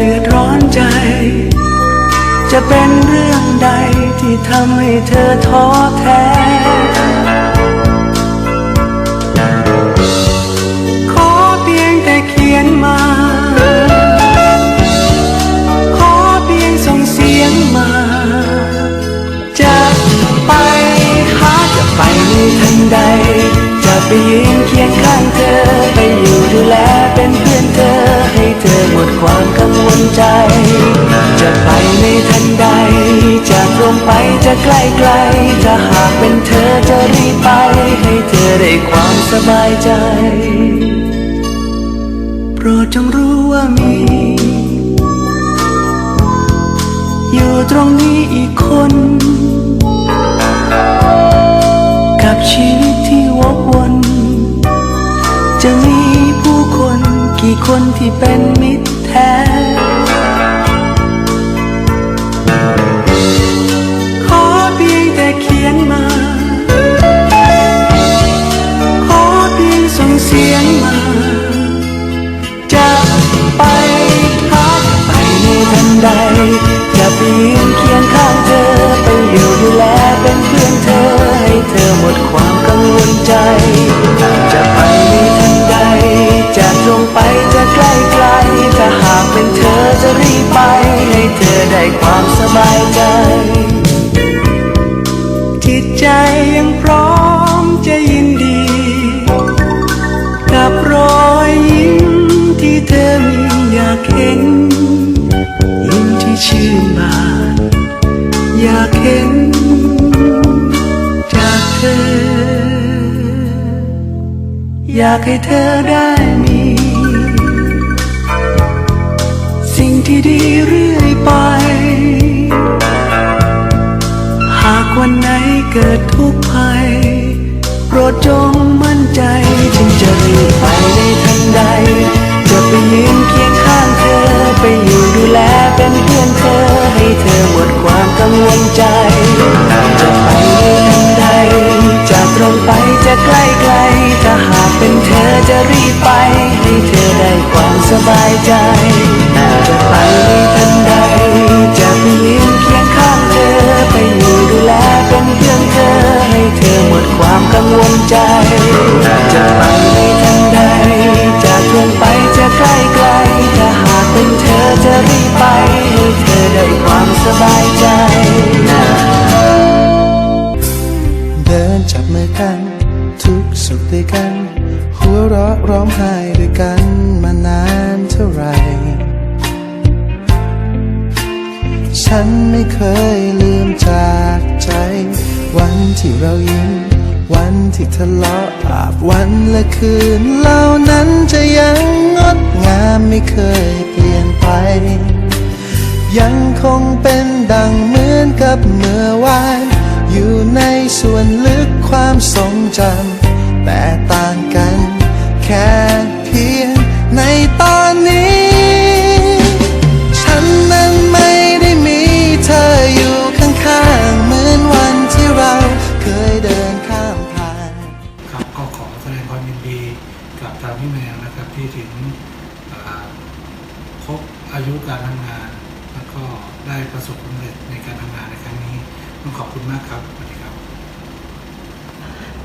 เดือดร้อนใจ จะเป็นเรื่องใดที่ทำให้เธอท้อแท้ งไปจะใกล้ไกลถ้าหากเป็นเธอจะรีบไปให้เธอได้ความสบายใจ โปรดจงรู้ว่ามี อยู่ตรงนี้อีกคน กับชีวิตที่วกวน จะมีผู้คนกี่คนที่เป็นมิตร ไปหาไปในทันใดจะไปยืนเคียงข้างเธอ ไปอยู่ดูแลเป็นเพื่อนเธอ ให้เธอหมดความกังวลใจ จะไปในทันใด จะตรงไปจะใกล้ไกลถ้าหากเป็นเธอจะรีบไป ให้เธอได้ความส อยากให้เธอได้มี สิ่งที่ดีเรื่อยไป หากวันไหนเกิดทุกข์ภัย โปรดจงมั่นใจฉันจะรีบไปใน บายใจจะไปในทันใด จะไปยืนเคียงข้างเธอ ไปอยู่ดูแลเป็นเพื่อนเธอ ให้เธอหมดความกังวลใจจะไปในทันใด จะตรงไปจะใกล้ไกลถ้าหากเป็นเธอจะรีบไป ให้เธอได้ความสบายใจ เดินจับมือกัน ทุกสุขด้วยกัน เราะร้องไห้ด้วยกันมานานเท่าไร ฉันไม่เคยลืมจากใจ วันที่เรายิ้ม วันที่ทะเลาะอาบวันและคืนเหล่านั้นจะยังงดงามไม่เคยเปลี่ยนไป ยังคงเป็นดังเหมือนกับเมื่อวาน อยู่ในส่วนลึกความทรงจำแต่ ต้องขอบคุณมากครับสวัสดีครับ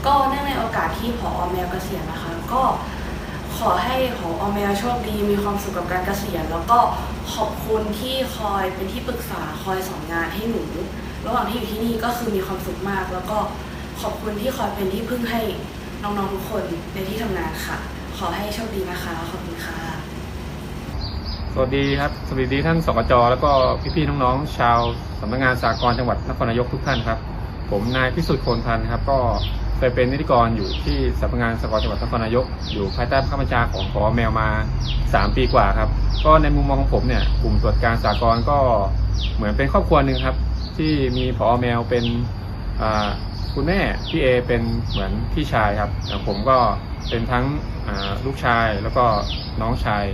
ก็เนื่องในโอกาสที่ผอแมวเกษียณนะคะ ก็ขอให้ผอแมวโชคดีมีความสุขกับการเกษียณ แล้วก็ขอบคุณที่คอยเป็นที่ปรึกษาคอยสอนงานให้หนู ระหว่างที่อยู่ที่นี่ก็คือมีความสุขมาก แล้วก็ขอบคุณที่คอยเป็นที่พึ่งให้น้องๆทุกคนในที่ทำงานค่ะ ขอให้โชคดีนะคะ ขอบคุณค่ะ สวัสดีครับ สวัสดีท่านสกจแล้วก็พี่ๆน้องๆชาวสำนักงานสากลจังหวัดนครนายกทุกท่านครับ ผมนายพิสุทธิ์โคนพันธ์ครับ ก็แสยเป็นนิติกรอยู่ที่สำนักงานสากลจังหวัดนครนายก อยู่ภายใต้ข้าบัญชาของพอแมวมา 3 ปีกว่าครับ ก็ในมุมมองของผมเนี่ยกลุ่มตรวจการสากลก็เหมือนเป็นครอบครัวหนึ่งครับ ที่มีพอแมวเป็นคุณแม่พี่เอเป็นเหมือนพี่ชายครับอย่ผมก็เป็นทั้งลูกชายแล้วก็น้องชาย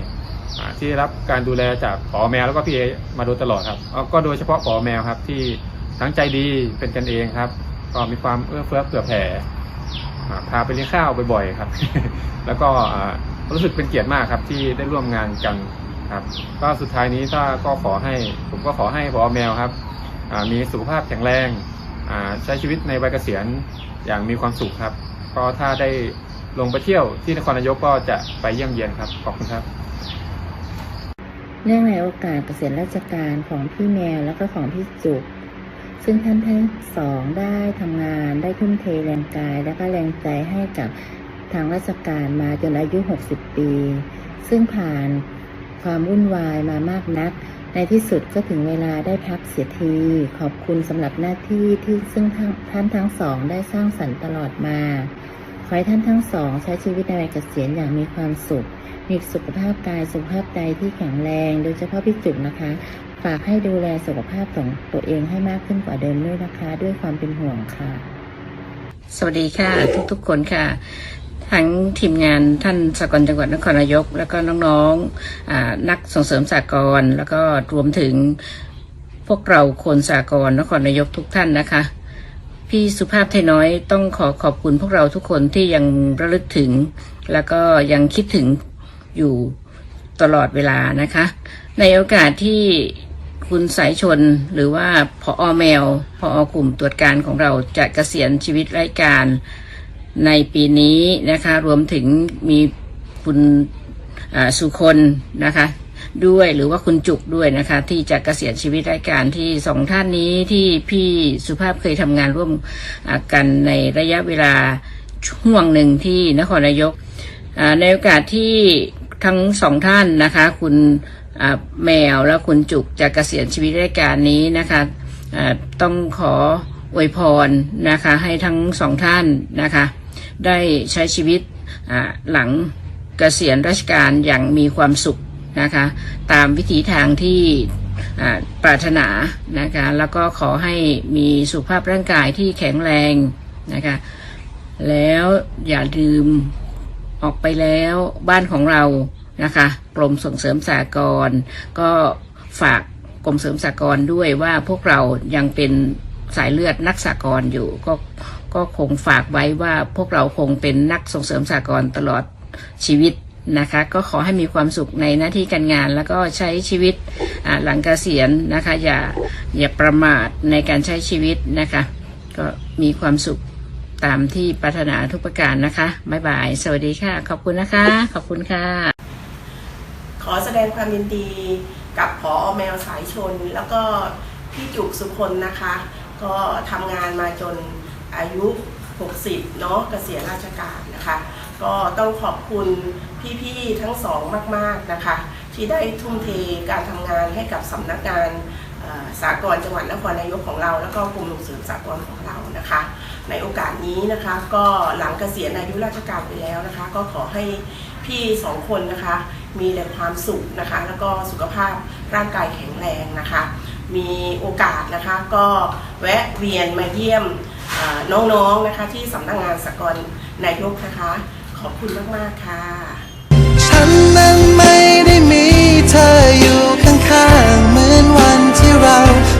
ที่รับการดูแลจากผอแมวแล้วก็พี่เอมาโดยตลอดครับก็โดยเฉพาะผอแมวครับที่ทั้งใจดีเป็นกันเองครับ ก็มีความเอื้อเฟื้อเผื่อแผ่พาไปเลี้ยงข้าวบ่อยๆครับ แล้วก็รู้สึกเป็นเกียรติมากครับที่ได้ร่วมงานกันครับ ก็สุดท้ายนี้ถ้าก็ขอให้ผมก็ขอให้ผอแมวครับมีสุขภาพแข็งแรงใช้ชีวิตในวัยเกษียณอย่างมีความสุขครับ ก็ถ้าได้ลงไปเที่ยวที่นครนายกก็จะไปเยี่ยมเยียนครับ ขอบคุณครับ เนื่องในโอกาสเกษียณราชการของพี่แมวแล้วก็ของพี่จุก ซึ่งท่านทั้งสองได้ทำงานได้ทุ่มเทแรงกายและก็แรงใจให้กับทางราชการมาจนอายุ 60 ปี ซึ่งผ่านความวุ่นวายมามากนัก ในที่สุดก็ถึงเวลาได้พักเสียที ขอบคุณสำหรับหน้าที่ที่ซึ่งท่านท่านทั้งสองได้สร้างสรรค์ตลอดมา ขอให้ท่านทั้งสองใช้ชีวิตในวัยเกษียณอย่างมีความสุข มีสุขภาพกายสุขภาพใจที่แข็งแรง โดยเฉพาะพี่จุกนะคะ ฝากให้ดูแลสุขภาพของตัวเองให้มากขึ้นกว่าเดิมด้วยนะคะ ด้วยความเป็นห่วงค่ะ สวัสดีค่ะทุกๆคนค่ะทั้งทีมงานท่านสากลจังหวัดนครนายก แล้วก็น้องๆอานักส่งเสริมสากลแล้วก็รวมถึงพวกเราคนสากลนครนายกทุกท่านนะคะ พี่สุภาพไทยน้อยต้องขอขอบคุณพวกเราทุกคนที่ยังระลึกถึง แล้วก็ยังคิดถึง อยู่ตลอดเวลานะคะ ในโอกาสที่คุณสายชนหรือว่าพออแมวพออกลุ่มตรวจการของเราจะเกษียณชีวิตรายการในปีนี้นะคะ รวมถึงมีคุณสุคนนะคะด้วยหรือว่าคุณจุกด้วยนะคะ ที่จะเกษียณชีวิตรายการที่สองท่านนี้ที่พี่สุภาพเคยทำงานร่วมกันในระยะเวลาช่วงหนึ่งที่นครนายกในโอกาสที่ ทั้งสองท่านนะคะ คุณแมวและคุณจุกจะเกษียณชีวิตรายการนี้นะคะต้องขออวยพรนะคะให้ทั้งสองท่านนะคะ ได้ใช้ชีวิตหลังเกษียณราชการอย่างมีความสุขนะคะ ตามวิถีทางที่ปรารถนานะคะ แล้วก็ขอให้มีสุขภาพร่างกายที่แข็งแรงนะคะ แล้วอย่าลืม ออกไปแล้วบ้านของเรานะคะกรมส่งเสริมสากลก็ฝากกรมเสริมสากลด้วยว่าพวกเรายังเป็นสายเลือดนักสากลอยู่ก็ก็คงฝากไว้ว่าพวกเราคงเป็นนักส่งเสริมสากลตลอดชีวิตนะคะ ก็ขอให้มีความสุขในหน้าที่การงาน แล้วก็ใช้ชีวิตหลังเกษียณนะคะ อย่าอย่าประมาทในการใช้ชีวิตนะคะ ก็มีความสุข ตามที่ปรารถนาทุกประการนะคะ บ๊ายบาย สวัสดีค่ะ ขอบคุณนะคะ ขอบคุณค่ะ ขอแสดงความยินดีกับพอแมวสายชน แล้วก็พี่จุกสุคนนะคะ ก็ทำงานมาจนอายุ 60 เนาะเกษียณราชการนะคะ ก็ต้องขอบคุณพี่ๆทั้งสองมาก ๆนะคะ ที่ได้ทุ่มเทการทำงานให้กับสำนักงาน สากลจังหวัดนครนายกของเรา แล้วก็กลุ่มส่งเสริมสากลของเรานะคะ ในโอกาสนี้นะคะก็หลังเกษียณอายุราชการไปแล้วนะคะ ก็ขอให้พี่สองคนนะคะมีแต่ความสุขนะคะ แล้วก็สุขภาพร่างกายแข็งแรงนะคะ มีโอกาสนะคะก็แวะเวียนมาเยี่ยมน้องๆนะคะ ที่สำนักงานสากลนายกนะคะ ขอบคุณมากๆค่ะ ฉันนั้นไม่ได้มีเธอ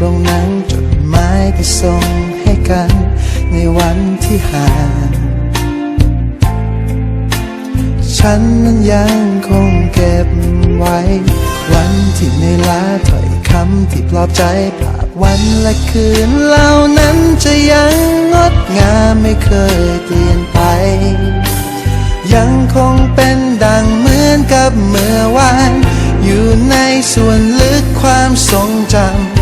ตรงนั้นจดหมายที่ส่งให้กัน ในวันที่ห่าง ฉันนั้นยังคงเก็บไว้ วันที่ไม่ลาถอยคำที่ปลอบใจผ่านวันและคืนเหล่านั้นจะยังงดงามไม่เคยเปลี่ยนไป ยังคงเป็นดังเหมือนกับเมื่อวาน อยู่ในส่วนลึกความทรงจำ